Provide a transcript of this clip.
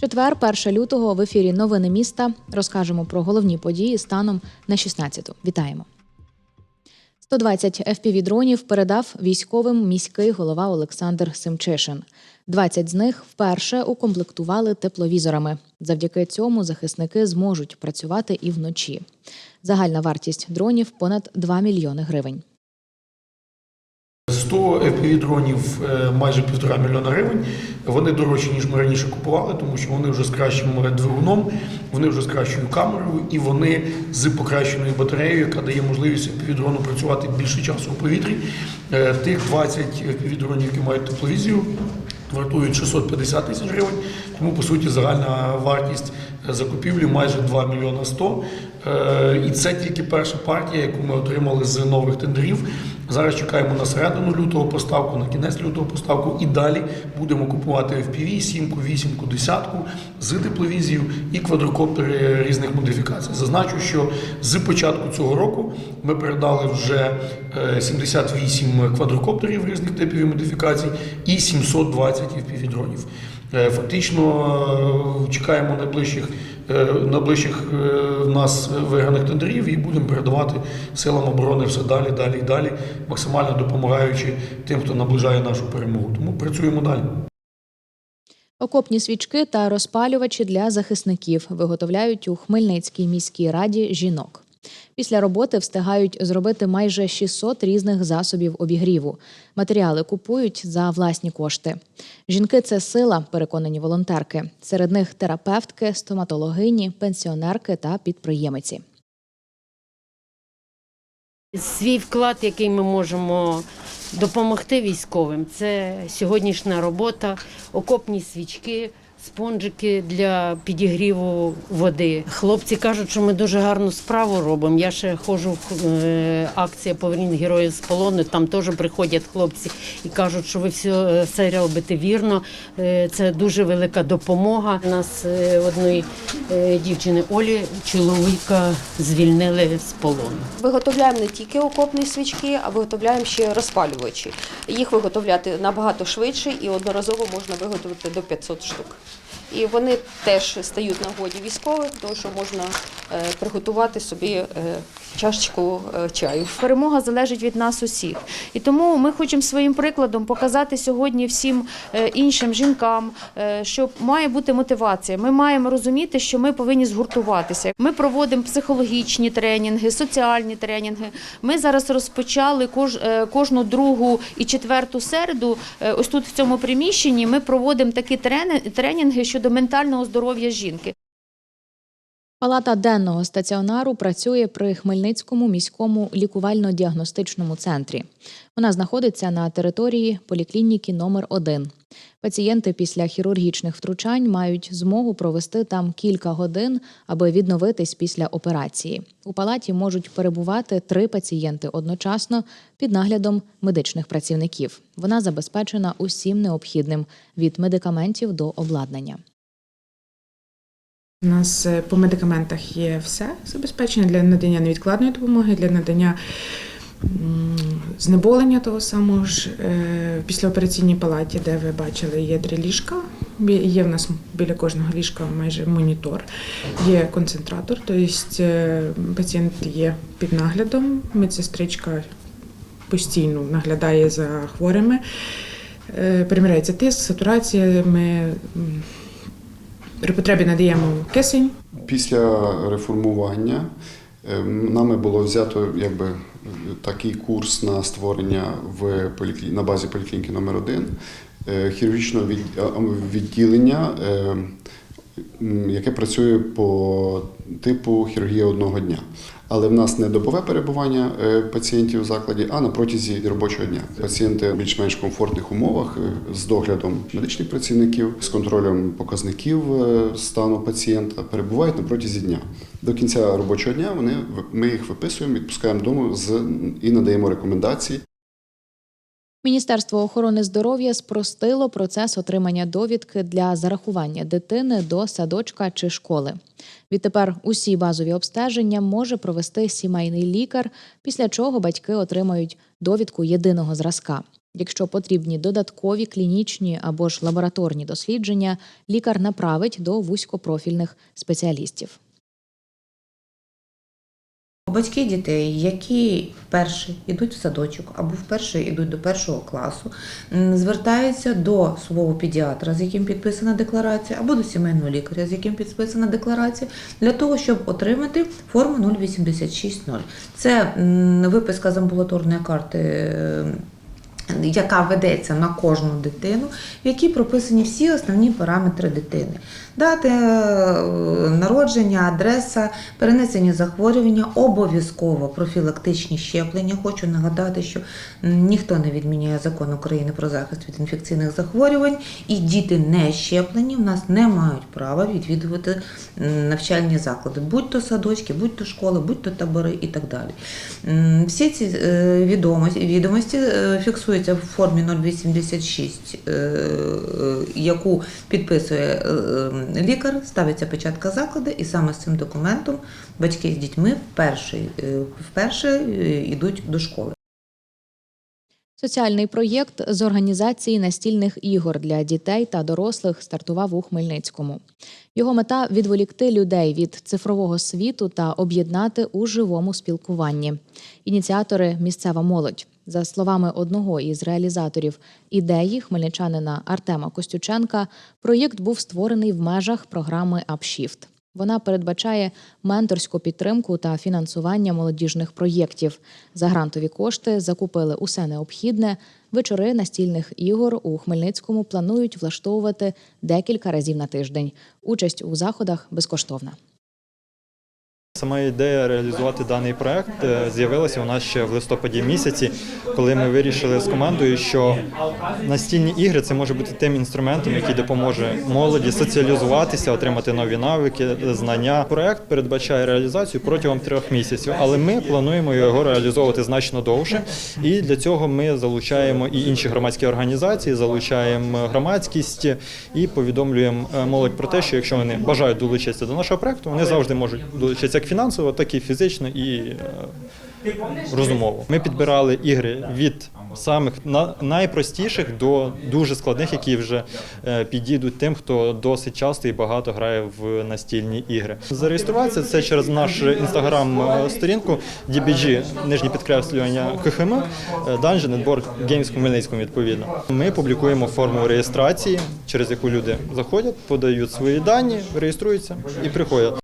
Четвер, 1 лютого в ефірі Новини міста розкажемо про головні події станом на 16-ту. Вітаємо. 120 FPV-дронів передав військовим міський голова Олександр Семчишин. 20 з них вперше укомплектували тепловізорами. Завдяки цьому захисники зможуть працювати і вночі. Загальна вартість дронів понад 2 мільйони гривень. 100 FPV-дронів е, майже півтора мільйона гривень. Вони дорожчі, ніж ми раніше купували, тому що вони вже з кращим двигуном, вони вже з кращою камерою і вони з покращеною батареєю, яка дає можливість FPV-дрону працювати більше часу у повітрі. Е, Тих 20 FPV-дронів, які мають тепловізію, вартують 650 тисяч гривень. Тому, по суті, загальна вартість закупівлі майже 2 мільйона 100. Е, І це тільки перша партія, яку ми отримали з нових тендерів. Зараз чекаємо на середину лютого поставку, на кінець лютого поставку і далі будемо купувати FPV, 7, 8, 10 з тепловізією і квадрокоптери різних модифікацій. Зазначу, що з початку цього року ми передали вже е, 78 квадрокоптерів різних типів і модифікацій і 720 FPV-дронів. Е, Фактично е, чекаємо найближчих е, найближчих в нас виграних тендерів і будемо передавати силам оборони все далі, далі і далі, максимально допомагаючи тим, хто наближає нашу перемогу. Тому працюємо далі. Окопні свічки та розпалювачі для захисників виготовляють у Хмельницькій міській раді жінок. Після роботи встигають зробити майже 600 різних засобів обігріву. Матеріали купують за власні кошти. Жінки це сила, переконані волонтерки. Серед них терапевтки, стоматологині, пенсіонерки та підприємиці. Свій вклад, який ми можемо допомогти військовим, це сьогоднішня робота, окопні свічки, спонжики для підігріву води. Хлопці кажуть, що ми дуже гарну справу робимо. Я ще ходжу в е, акція Поверніння героїв з полону. Там теж приходять хлопці і кажуть, що ви все, все робите вірно. Е, Це дуже велика допомога. У нас е, одної дівчини Олі чоловіка звільнили з полону. Виготовляємо не тільки окопні свічки, а виготовляємо ще розпалювачі. Їх виготовляти набагато швидше і одноразово можна виготовити до 500 штук. І вони теж стають на годі військових, тому що можна е, приготувати собі е, чашечку е, чаю. Перемога залежить від нас усіх. І тому ми хочемо своїм прикладом показати сьогодні всім іншим жінкам, що має бути мотивація. Ми маємо розуміти, що ми повинні згуртуватися. Ми проводимо психологічні тренінги, соціальні тренінги. Ми зараз розпочали кож- кожну другу і четверту середу. Ось тут в цьому приміщенні ми проводимо такі тренінги щодо ментального здоров'я жінки. Палата денного стаціонару працює при Хмельницькому міському лікувально-діагностичному центрі. Вона знаходиться на території поліклініки номер 1 Пацієнти після хірургічних втручань мають змогу провести там кілька годин, аби відновитись після операції. У палаті можуть перебувати три пацієнти одночасно під наглядом медичних працівників. Вона забезпечена усім необхідним від медикаментів до обладнання. У нас е, по медикаментах є все забезпечення для надання невідкладної допомоги, для надання знеболення того самого ж. Е, В післяопераційній палаті, де ви бачили, є три ліжка. Є в нас біля кожного ліжка майже монітор, є концентратор, тобто е, пацієнт є під наглядом, медсестричка постійно наглядає за хворими. Е, Переміряється тиск, сатурація. Ми при потребі надаємо кисень. Після реформування е, нами було взято якби такий курс на створення в поліклі... на базі поліклініки номер 1 хірургічного відділення, е, яке працює по типу хірургії одного дня. Але в нас не добове перебування е, пацієнтів в закладі, а на протязі робочого дня. Пацієнти в більш-менш комфортних умовах е, з доглядом медичних працівників, з контролем показників е, стану пацієнта перебувають на протязі дня. До кінця робочого дня вони ми їх виписуємо, відпускаємо дому з і надаємо рекомендації. Міністерство охорони здоров'я спростило процес отримання довідки для зарахування дитини до садочка чи школи. Відтепер усі базові обстеження може провести сімейний лікар, після чого батьки отримають довідку єдиного зразка. Якщо потрібні додаткові клінічні або ж лабораторні дослідження, лікар направить до вузькопрофільних спеціалістів. Батьки дітей, які вперше йдуть в садочок або вперше йдуть до першого класу, звертаються до свого педіатра, з яким підписана декларація, або до сімейного лікаря, з яким підписана декларація, для того, щоб отримати форму 0860. Це виписка з амбулаторної карти. Яка ведеться на кожну дитину, в якій прописані всі основні параметри дитини: дати е, народження, адреса, перенесення захворювання, обов'язково профілактичні щеплення. Хочу нагадати, що ніхто не відміняє закон України про захист від інфекційних захворювань, і діти не щеплені в нас не мають права відвідувати навчальні заклади, будь то садочки, будь то школи, будь то табори і так далі. Всі ці е, відомості, відомості е, фіксуються в формі 086, е, яку підписує лікар, ставиться печатка закладу, і саме з цим документом батьки з дітьми вперше, е, вперше е, йдуть до школи. Соціальний проєкт з організації настільних ігор для дітей та дорослих стартував у Хмельницькому. Його мета відволікти людей від цифрового світу та об'єднати у живому спілкуванні. Ініціатори місцева молодь. За словами одного із реалізаторів ідеї хмельничанина Артема Костюченка, проєкт був створений в межах програми Upshift. Вона передбачає менторську підтримку та фінансування молодіжних проєктів. За грантові кошти закупили усе необхідне. Вечори настільних ігор у Хмельницькому планують влаштовувати декілька разів на тиждень. Участь у заходах безкоштовна. Сама ідея реалізувати даний проект е, з'явилася у нас ще в листопаді місяці, коли ми вирішили з командою, що настільні ігри це може бути тим інструментом, який допоможе молоді соціалізуватися, отримати нові навики, знання. Проект передбачає реалізацію протягом трьох місяців, але ми плануємо його реалізовувати значно довше. І для цього ми залучаємо і інші громадські організації, залучаємо громадськість і повідомлюємо е, молодь про те, що якщо вони бажають долучитися до нашого проекту, вони завжди можуть долучитися як фінансово, так і фізично і е, розумово. Ми підбирали ігри від самих на- найпростіших до дуже складних, які вже е, підійдуть тим, хто досить часто і багато грає в настільні ігри. Зареєструватися це через наш інстаграм-сторінку DBG, нижнє підкреслювання КХМ, е, Dungeon Board Games Хмельницькому, відповідно. Ми публікуємо форму реєстрації, через яку люди заходять, подають свої дані, реєструються і приходять.